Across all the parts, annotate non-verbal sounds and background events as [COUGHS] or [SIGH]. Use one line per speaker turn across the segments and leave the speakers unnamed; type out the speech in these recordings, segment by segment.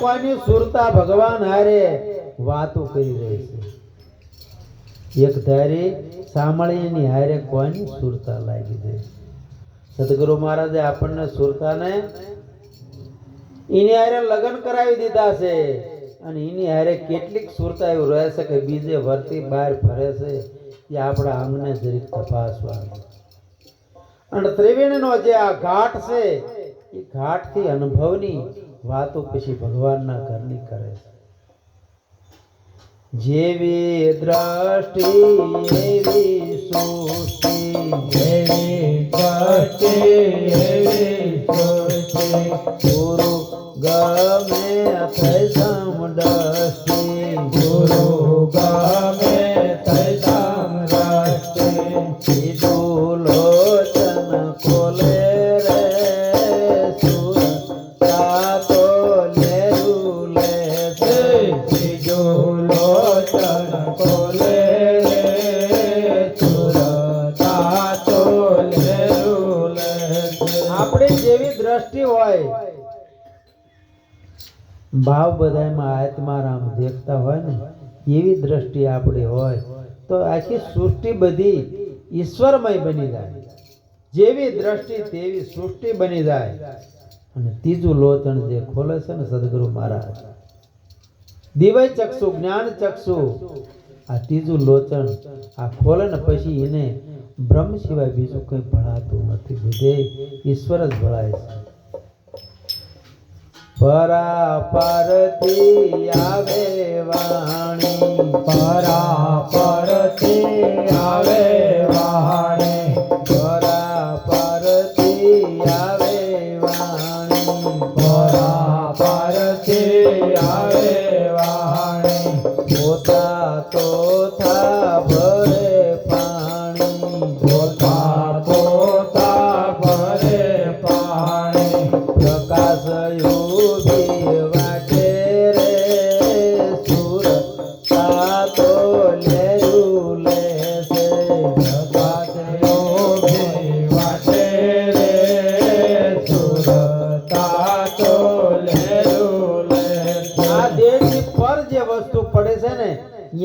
કોની સુરતા ભગવાન હારે વાતો કરી રહી છે. એક ધારી સાંભળીની હારે કોની સુરતા લાગી દે સદગુરુ મહારાજે આપણને સુરતાને એની હારે લગ્ન કરાવી દીધા છે અને એની હારે કેટલીક સુરતા એવું રહે છે કે બીજે વર્તી બહાર ફરે છે એ આપણા અંગને જરીક તપાસવાનું. અને ત્રિવેણીનો જે આ ઘાટ છે, એ ઘાટથી અનુભવની વાતો પછી ભગવાનના ઘરની કરે છે. જેવી દ્રષ્ટિ, એવી સૃષ્ટિ,
જેવી દ્રષ્ટિ, એવી સૃષ્ટિ.
ગુરુ ગમે થઈ સમદષ્ટિ આપણી જેવી દ્રષ્ટિ હોય, ભાવ બધામાં આત્મારામ દેખતા હોય ને, એવી દ્રષ્ટિ આપણી હોય, તો આખી સૃષ્ટિ બધી ઈશ્વરમય બની જાય. જેવી દ્રષ્ટિ તેવી સૃષ્ટિ બની જાય. અને ત્રીજું લોચન જે ખોલે છે ને સદગુરુ મહારાજ, દિવ્ય ચક્ષુ, જ્ઞાન ચક્ષુ આ ત્રીજું લોચન આ ખોલે ને પછી એને બ્રહ્મ સિવાય બીજું કંઈ ભણાતું નથી. બધે ઈશ્વર જ ભણાય છે. પરાપરથી આવે વાણી.
પરાપરથી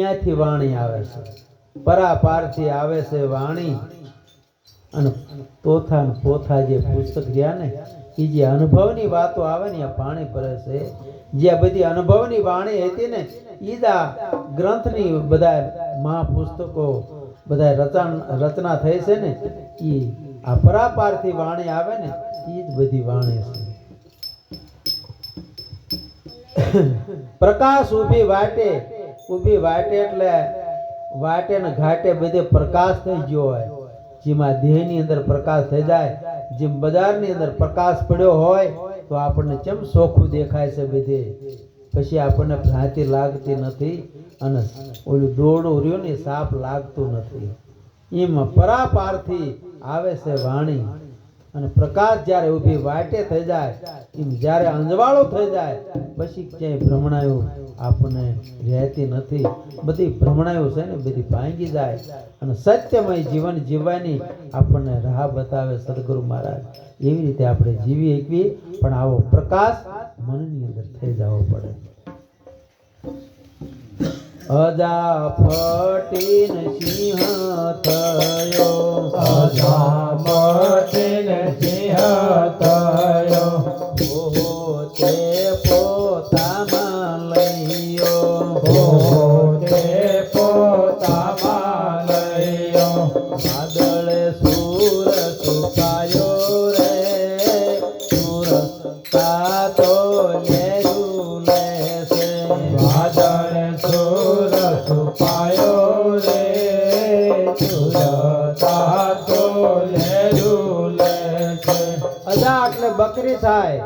ત્યાંથી વાણી આવે છે. પરાપારથી આવે છે વાણી. અને તોથા પોથા જે પુસ્તક રહ્યા ને એ જે અનુભવની વાતો આવે ને પાણી પર છે. જે આ બધી અનુભવની વાણી હતી ને એ જ આ ગ્રંથની બધા મહાપુસ્તકો બધા રચન, રચના થઈ છે ને એ આ પરાપારથી વાણી આવે ને એ જ બધી વાણી છે. [COUGHS] પ્રકાશ ઊભી વાટે ઊભી વાટે એટલે વાટે ને ઘાટે બધે પ્રકાશ થઈ ગયો હોય. જેમાં દેહની અંદર પ્રકાશ થઈ જાય, જેમ બજારની અંદર પ્રકાશ પડ્યો હોય, તો આપણને કેમ ચોખ્ખું દેખાય છે બધે. પછી આપણને ભ્રાંતિ લાગતી નથી અને ઓલું દોરડું રહ્યું ને સાપ લાગતું નથી. એમાં પરાપારથી આવે છે વાણી. અને પ્રકાશ જ્યારે ઊભી વાટે થઈ જાય, એમ જ્યારે અંજવાળો થઈ જાય, પછી ક્યાંય ભ્રમણાયું આપણને રહેતી નથી. બધી ભ્રમણાયું છે ને, બધી ભાંગી જાય. અને સત્યમય જીવન જીવવાની આપણને રાહ બતાવે સદગુરુ મહારાજ. એવી રીતે આપણે જીવી શકીએ, પણ આવો પ્રકાશ મનની અંદર થઈ જવો પડે. અજા ફટીન સિંહ થયો.
અજામતીન સિંહ થયો.
બકરી થાય.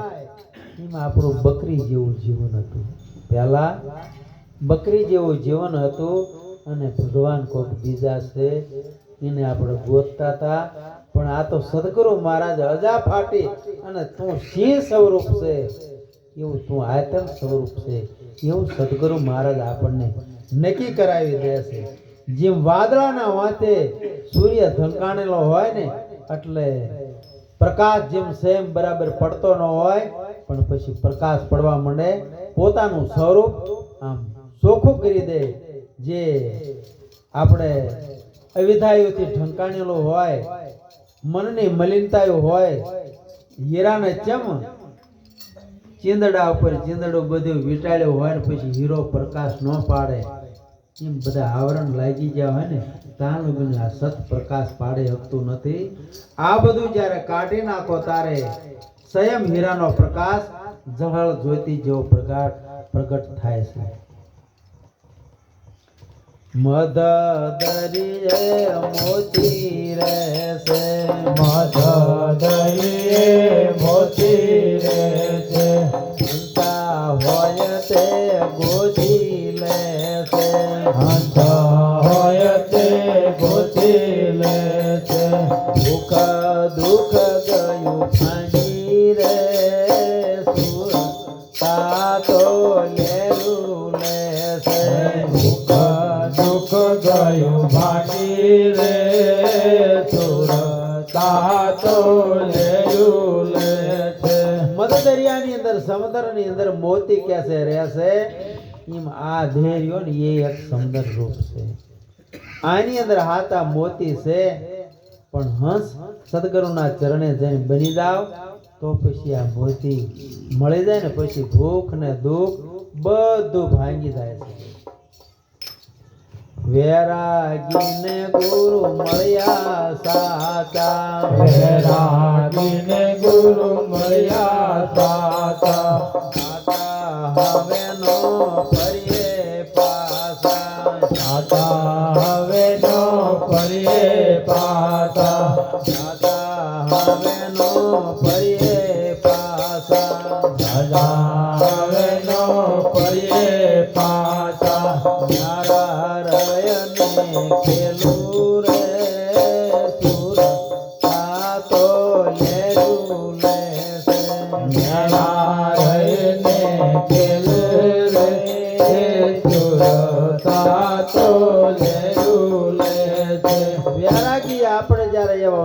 એમાં આપણું બકરી જેવું જીવન હતું. પહેલા બકરી જેવું જીવન હતું અને ભગવાન કોક બીજા છે, એને આપણે ગોતતા હતા. પણ આ તો સદગુરુ મહારાજ અજા ફાટી અને તું સિંહ સ્વરૂપ છે. એવું તું આયતન સ્વરૂપ છે. એવું સદગુરુ મહારાજ આપણને નક્કી કરાવી દે છે. જેમ વાદળાના વાંચે સૂર્ય ઢંકાણેલો હોય ને, એટલે પ્રકાશ જેમ સેમ બરાબર પડતો ન હોય, પણ પછી પ્રકાશ પડવા માંડે પોતાનું સ્વરૂપ આમ ચોખ્ખું કરી દે. જે આપણે અવિધાયુથી ઢંકાણેલું હોય મનની મલિનતાઓ હોય, હીરાને ચમ? ચીંદડા ઉપર ચીંદડો બધું વીટાળ્યો હોય ને પછી હીરો પ્રકાશ ન પાડે. એમ બધા આવરણ લાગી ગયા હોય ને ત્યાં લગીને આ સત પ્રકાશ પાડે શકતું નથી. આ બધું જ્યારે કાઢી નાખો તારે સ્વયં હીરાનો પ્રકાશ જહળ જોઈતી જેવો પ્રગાટ પ્રગટ થાય છે. મધ દરિયે મોતી રહેશે.
મધદરિયે મોતી રહેશે.
હંતા હોય તે ગોતી લેશે.
હંસ
ગયું ભાગી રે મધ દરિયાની અંદર, સમુદ્રની અંદર મોતી કેસે રહેશે? એમ આ ધૈર્યો ને એ એક સુંદર રૂપ છે. આની અંદર હાતા મોતી છે, પણ હંસ સદગુરુના ચરણે જઈને બની જાવ, તો પછી આ મોતી મળી જાય ને, પછી ભૂખ ને દુઃખ બધું ભાંગી જાય છે. વેરાગીને ગુરુ મળ્યા સાચા
વેરાગીને ગુરુ મળ્યા સાચા
હવે નો ફરીએ પાસા.
દાદા હવે નો ફરીએ પાસા.
દાદા હવે નો ફરીએ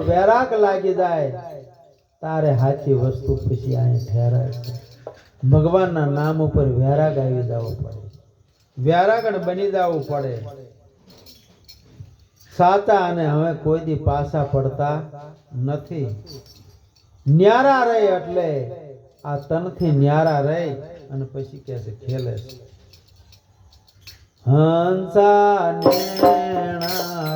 વૈરાગ લાગી જાય તારે સાચી વસ્તુ પછી અહીં ઠેરાય ભગવાનના નામ ઉપર વેરાગ આવી જવો પડે. વૈરાગણ બની જવું પડે. સાચા અને હવે કોઈ દી પાછા પડતા નથી. ન્યારા રહે એટલે આ તનથી ન્યારા રહે અને પછી કહે છે, ખેલે હંસા નેણા